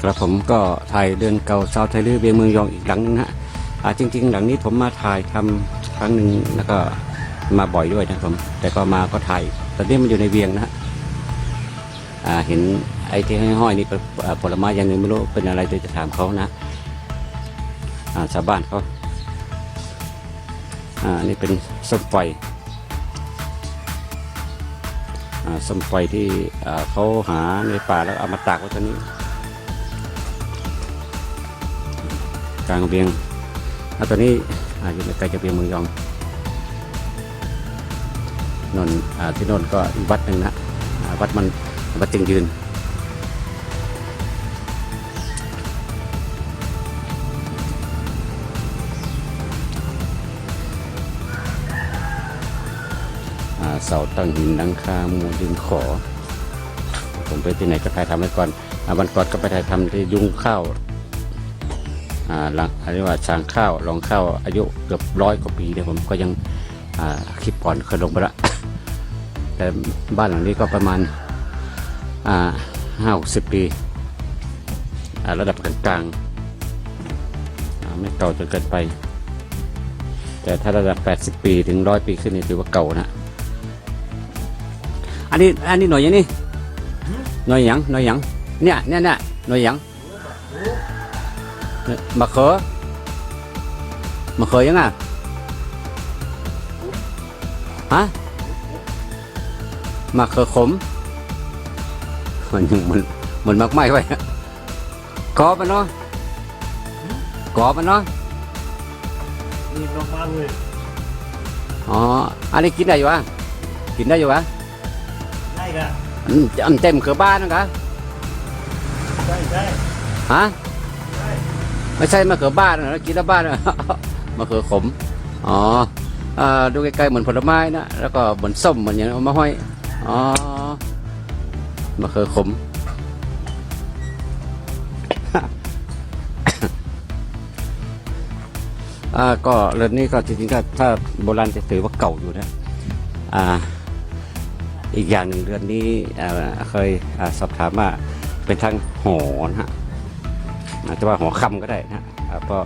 ครับผมก็ถ่ายเดือนเก่าซาวไทยลือเวียงเมืองยองอีกหลังนึงนะฮะอ่าจริง ๆ หลังนี้ผมมาถ่ายทำครั้งหนึ่งแล้วก็มาบ่อยด้วยนะครับผมแต่ก็มาก็ถ่ายตอนนี้มันอยู่ในเวียงนะฮะอ่าเห็นไอ้ที่ห้อยๆนี่เป็นผลไม้อย่างหนึ่งไม่รู้เป็นอะไรเดี๋ยวจะถามเขานะอ่าชาวบ้านเขาอ่านี่เป็นส้มไฟอ่าส้มไฟที่เขาหาในป่าแล้วเอามาตากไว้ตรงนี้ กลางเวียงแล้วตอนนี้ออยู่ในใกล้จะเวียงเมืองยองนนท์อ่าที่นนก็อีกวัดหนึ่งนะวัดมันวัดจึงยืนอ่าเสาตั้งหินหลังคามูดินขอ ผมไปที่ไหนก็ถ่ายทำไว้ก่อนอาวันก่อนก็ไปถ่ายทำที่ยุงข้าว หลังอันนี้ว่าช้างข้าวรองข้าวอายุเกือบร้อยกว่าปีเนี่ยผมก็ยังคลิปก่อนเคยลงไปละแต่บ้านหลังนี้ก็ประมาณห้าหกสิบปีระดับกลางๆไม่เก่าจนเกินไป แต่ถ้าระดับ 80 ปีถึงร้อยปีขึ้นนี่ถือว่าเก่านะ อันนี้อันนี้หน่วยยังนี่หน่วยยังหน่วยยังเนี่ยเนี่ยเนี่ยหน่วยยัง มะเขือมะเขือยังอะฮะมะเขือขมมันยังมันมันมักไหม้ไว้อะกรอบมันเนาะกรอบมันเนาะนี่น้องฟังเลยอ๋ออันนี้กินได้อยู่วะกินได้อยู่วะได้กะอันอันเต็มเขือบ้านนะกะได้ได้ฮะ ไม่ใช่มะเขือบ้านนะกินแล้วบ้านนะมะเขือขม อ๋อดูใกล้ๆเหมือนผลไม้นะ แล้วก็เหมือนส้มเหมือนอย่างเอามาห้อย อ๋อมะเขือขม อ่า ก็เรือนนี้ก็จริงๆก็ถ้าโบราณจะถือว่าเก่าอยู่นะ อ่า อีกอย่างหนึ่งเรือนนี้เคยอสอบถามว่าเป็นทางหอนะฮะ อาจจะว่าหอคำก็ได้นะอ่าเพราะ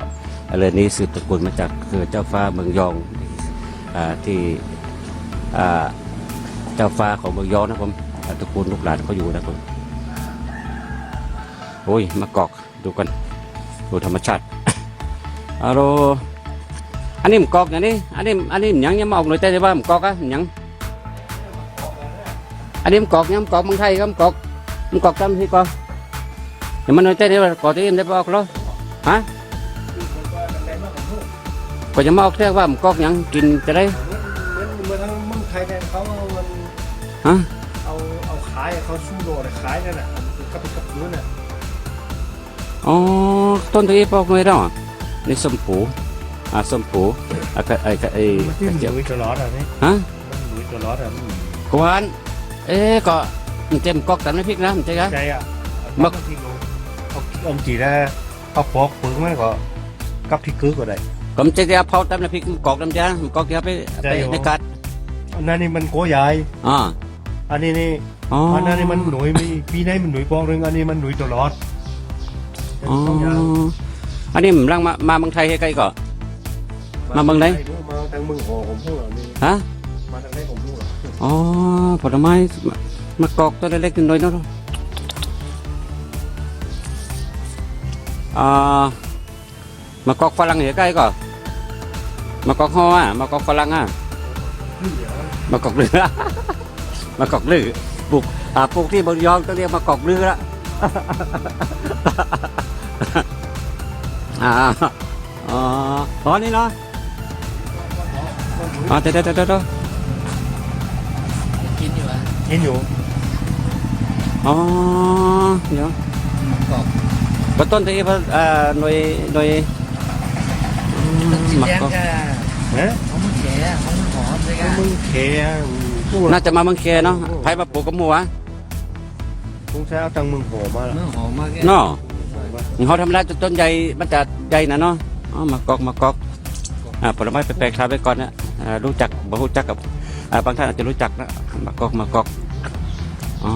เรือนนี้สืบตระกูลมาจากคือเจ้าฟ้าเมืองยองอที่เจ้าฟ้าของเมืองยองนะผมตระกูลลูกหลานเขาอยู่นะผมโอ้ยมากอกดูกันดูธรรมชาติอะโรอันนี้มันกอกอย่างนี้อันนี้อันนี้ยังยังมาออกหน่อยแต่ว่ามันกอกอะยังอันนี้มันกอกยังมันกอกเมืองไทยก็มันกอกมันกอกจำที่กอก อย่ามันหน่อยแต่เดียวกอกที่เอ็มได้บอกเหรอฮะก็จะมาออกแท้ว่ามันกอกหยังกินจะได้เหมือนเหมือนทางเมืองไทยเนี่ยเขาเอามันฮะเอาเอาขายเขาสู้โดดขายนั่นแหละกับกับพื้นน่ะ อ๋อต้นที่ปอกหน่อยแล้วอะนี่ส้มผูอ่าส้มผูอะก็ไอ้ก็ไอ้มันที่กระมันเจี๊ยบหนุยตลอดอะนี่ฮะ มันหนุยตลอดอะมันกวนเอ๊ะก็มันเต็มกอกแต่ไม่พริกนะมันจะไงใจอะมักเอาที่ลงเอาอมจีได้เอาปอกปึงมันก็กับที่กึกก็ได้ก็มันจะเอาเผาแต่น้ำพริกมันกอกน้ำจ้ามันกอกเดี๋ยวไปได้ไปอยู่ในกัด อันนั้นนี่มันโกใหญ่อ่า อันนี้นี่อ๋ออันนั้นนี่มันหนุยมีปีไหนมันหนุยปองหนึงอันนี้มันหนุยตลอดอ๋ออันนี้มันรังมามาเมืองไทยให้ใกล้ก่อน มาเมืองไหน มาทางเมืองหอผมพูดเหรอนี่ฮะ มาทางไหนผมพูดเหรออ๋อผลไม้มมากอกตัวเล็กๆน้อยๆเนาะ กอกฝรั่งอะมากอกเรือมากอกลือปลูกอ่าปลูกที่บนยองต้องเรียกมากอกลือละอ่าอ๋ออ๋อนี่เนาะอ๋อเดี๋ยวเดี๋ยวเดี๋ยวเดี๋ยวกินอยู่อะกินอยู่ อ๋อ เดี๋ยวก็ ต้นที่ว่าอ่าหน่วยหน่วยอืมสีหมักแดงก็ก็ฮะของมึงแก่ของมึงหอมเลยก็มึงเคพูดน่าจะมาเมืองเคเนาะไผมาปลูกกับหมูวะคงใช้เอาตังมึงโหมาละมึงหอมมากแกเนาะเขาทำได้ต้นใหญ่มันจะใหญ่นะเนาะอ๋อมากอกมากอกอ่าผลไม้แปลกๆทานไปก่อนนะอ่ารู้จักบ่รู้จักกับอ่าบางท่านอาจจะรู้จักนะมากอกมากอกอ๋อ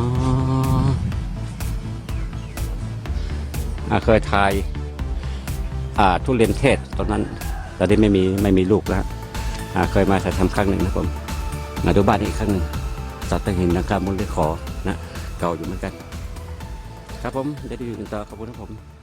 เคยทายทุเรียนเทศตอนนั้นตอนนี้ไม่มีไม่มีลูกแล้วเคยมาถ่ายทำครั้งหนึ่งนะผมมาดูบ้านอีกครั้งหนึ่งสัตั้งหินหลังคามูลเลยขอนะเก่าอยู่เหมือนกัน ครับผมไดี๋ยวดูกันต่อขอบคุณครับผม